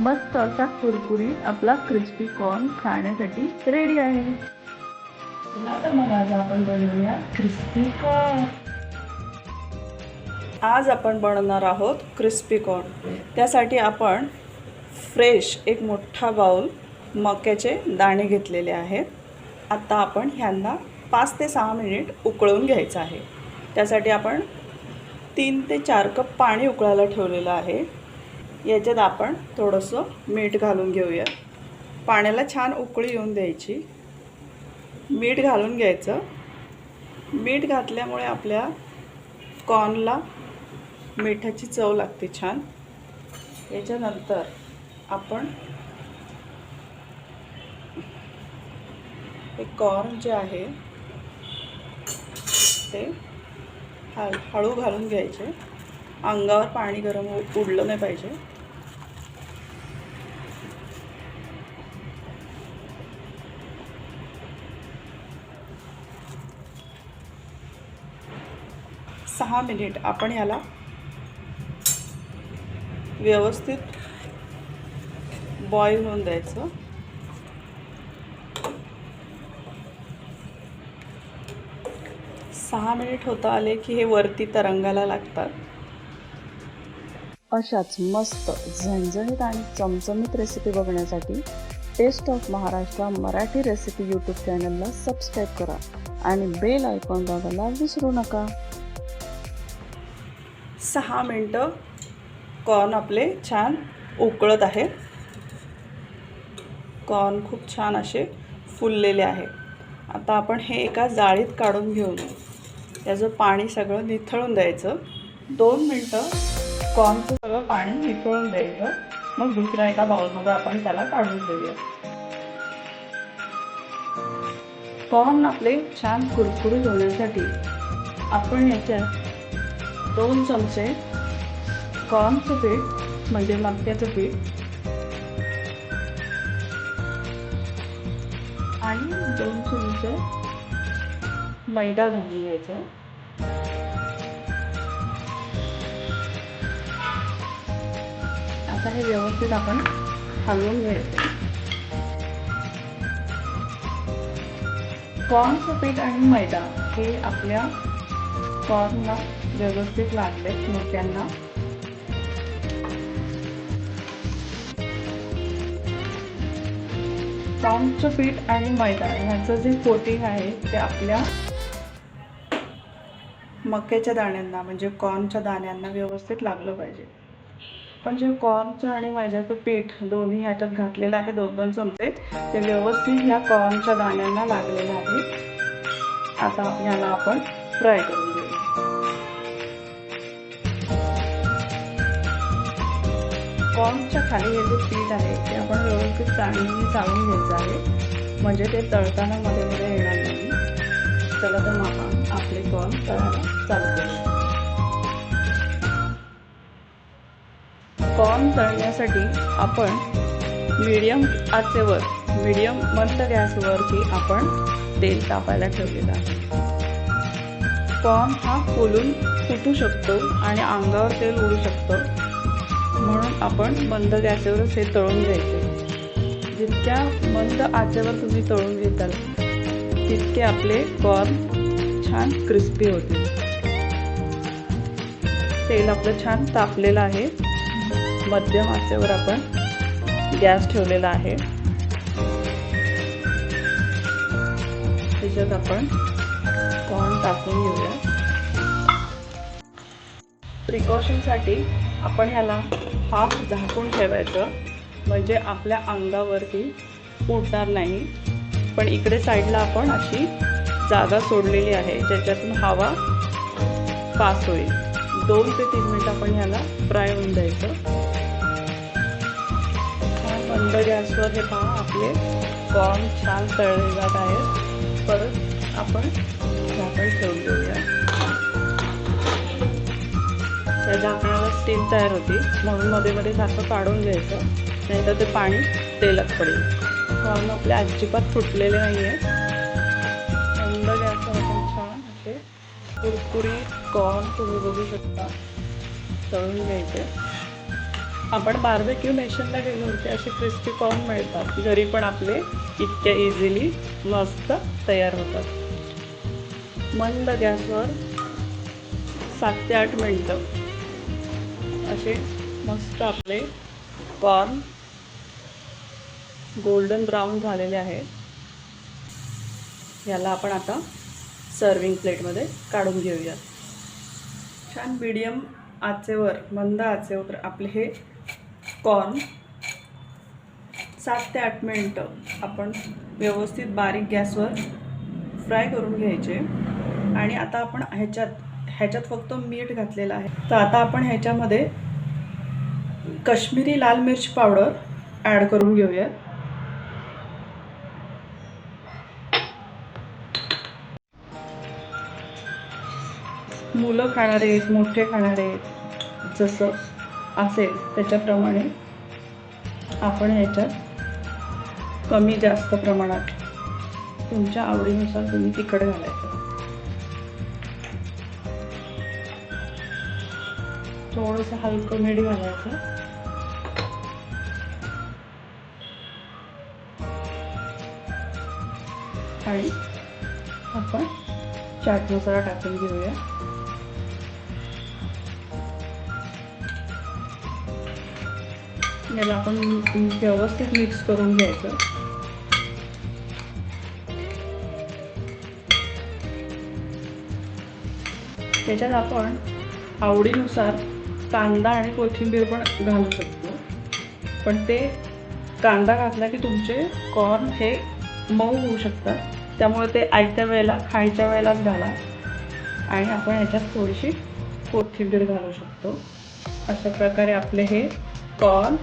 मस्त असा कुरकुरीत आपला क्रिस्पी कॉर्न खाण्यासाठी रेडी आहे. तर मग आज आपण बनवूया क्रिस्पी कॉर्न आज आपण बनवणार आहोत क्रिस्पी कॉर्न त्यासाठी आपण फ्रेश एक मोठा बाऊल मक्याचे दाणे घेतलेले आहेत. आत्ता आपण ह्यांना पाच ते सहा मिनिट उकळून घ्यायचं आहे. त्यासाठी आपण तीन ते चार कप पाणी उकळायला ठेवलेलं आहे. याच्यात आपण थोडंसं मीठ घालून घेऊया. पाण्याला छान उकळी येऊन द्यायची. मीठ घालून घ्यायचं. मीठ घातल्यामुळे आपल्या कॉर्नला मिठाची चव लागते छान. याच्यानंतर आपण हे कॉर्न जे आहे ते हळू घालून घ्यायचे. अंगावर पाणी गरम हो- उडलं नाही पाहिजे. सहा मिनिट. आपण याला व्यवस्थित बॉईल होऊन द्यायचं. सहा मिनिट होता आले की हे वरती तरंगाला लागतात. अशाच मस्त झणझणीत आणि चमचमीत रेसिपी बघण्यासाठी taste of Maharashtra Marathi recipe YouTube चॅनलला सबस्क्राईब करा आणि बेल आयकॉन दाबायला विसरू नका. सहा मिनटं कॉर्न आपले छान उकळत आहे. कॉर्न खूप छान असे फुललेले आहे. आता आपण हे एका जाळीत काढून घेऊन त्याचं पाणी सगळं निथळून द्यायचं. दोन मिनटं कॉर्नचं सगळं पाणी मिसळून द्यायचं. मग दुसऱ्या एका बाउलमध्ये आपण त्याला काढून देऊया. कॉर्न आपले छान कुरकुरीत होण्यासाठी आपण याच्यात दोन चमचे कॉर्नचं पीठ म्हणजे मक्याचं पीठ आणि दोन चमचे मैदा घालून घ्यायचा. आता हे व्यवस्थित आपण हलवून घ्यायचे कॉर्नचं पीठ आणि मैदा हे आपल्या कॉर्नला व्यवस्थित लागले मोत्यांना. कॉर्नचं पीठ आणि मैदा ह्याचं जे कोटिंग आहे ते आपल्या मक्याच्या दाण्यांना म्हणजे कॉर्नच्या दाण्यांना व्यवस्थित लागलं पाहिजे. पण जे कॉर्नचं आणि मैद्याचं पीठ दोन्ही ह्याच्यात घातलेलं आहे दोन दोन चमचे ते व्यवस्थित ह्या कॉर्नच्या दाण्यांना लागलेलं आहे. आता याला आपण फ्राय करून घेऊ. कॉर्नच्या खाली हे जे पीठ आहे ते आपण व्यवस्थित चांगली चाळून घ्यायचं आहे. म्हणजे ते तळताना मध्ये मध्ये येणार नाही. चला तर मग आपले कॉर्न तळायला चालू करू कॉर्न तळण्यासाठी आपण मीडियम आचेवर मीडियम मंद गॅसवरती आपण तेल तापायला ठेवलेलं आहे. कॉर्न हा फुलून फुटू शकतो आणि अंगावर तेल उडू शकतं. म्हणून आपण मंद गॅसवरच हे तळून घ्यायचे. जितक्या मंद आचेवर तुम्ही तळून घेताल तितके आपले कॉर्न छान क्रिस्पी होतील. तेल आपलं छान तापलेलं आहे. मध्यम आचेवर आपण गॅस ठेवलेला आहे. त्याच्यात आपण कॉर्न टाकून घेऊया. प्रिकॉशनसाठी आपण ह्याला हाफ झाकून ठेवायचं. म्हणजे आपल्या अंगावरती उडणार नाही. पण इकडे साईडला आपण अशी जागा सोडलेली आहे ज्याच्यातून हवा पास होईल. दोन ते तीन मिनिट आपण ह्याला फ्राय होऊन द्यायचं. छान गॅसवर हे पहा आपले कॉर्न छान तळले जात आहेत. परत आपण झाकण ठेवून देऊया. त्या झाकणाला स्टीम तयार होती. म्हणून मध्ये मध्ये सारखं काढून घ्यायचं. नाहीतर ते पाणी तेलात पडेल. कॉर्न आपले अजिबात फुटलेले नाही आहे कुरकुरीत कॉर्न तुम्ही बघू शकता. तळून घ्यायचे. आपण बार्बेक्यू नेशनला गेलो होते असे क्रिस्पी कॉर्न मिळतात. घरी पण आपले इतक्या इझिली मस्त तयार होतात. मंद गॅसवर सात ते आठ मिनटं असे मस्त आपले कॉर्न गोल्डन ब्राऊन झालेले आहेत याला आपण आता सर्विंग प्लेटमध्ये काढून घेऊया. छान मिडियम आचेवर मंद आचेवर आपले हे कॉर्न सात ते आठ मिनटं आपण व्यवस्थित बारीक गॅसवर फ्राय करून घ्यायचे. आणि आता आपण ह्याच्यात ह्याच्यात फक्त मीठ घातलेलं आहे. तर आता आपण ह्याच्यामध्ये कश्मीरी लाल मिरची पावडर ॲड करून घेऊया मुलं खाणारे आहेत मोठे खाणारे आहेत जसं असेल त्याच्याप्रमाणे आपण ह्याच्यात कमी जास्त प्रमाणात तुमच्या आवडीनुसार तुम्ही तिखट घालायचं. थोडंसं हलकं मीठ घालायचं. आणि आपण चाट मसाला टाकून घेऊया. याला आपण व्यवस्थित मिक्स करून घ्यायचं. त्याच्यात आपण आवडीनुसार कांदा आणि कोथिंबीर पण घालू शकतो. पण ते कांदा घातला की तुमचे कॉर्न हे मऊ होऊ शकतात. त्यामुळे ते आयत्या वेळेला खायच्या वेळेलाच घाला. आणि आपण याच्यात थोडीशी कोथिंबीर घालू शकतो. अशा प्रकारे आपले हे कॉर्न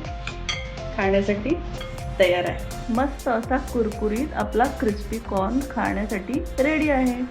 खाण्यासाठी तयार आहे. मस्त असा कुरकुरीत आपला क्रिस्पी कॉर्न खाण्यासाठी रेडी आहे.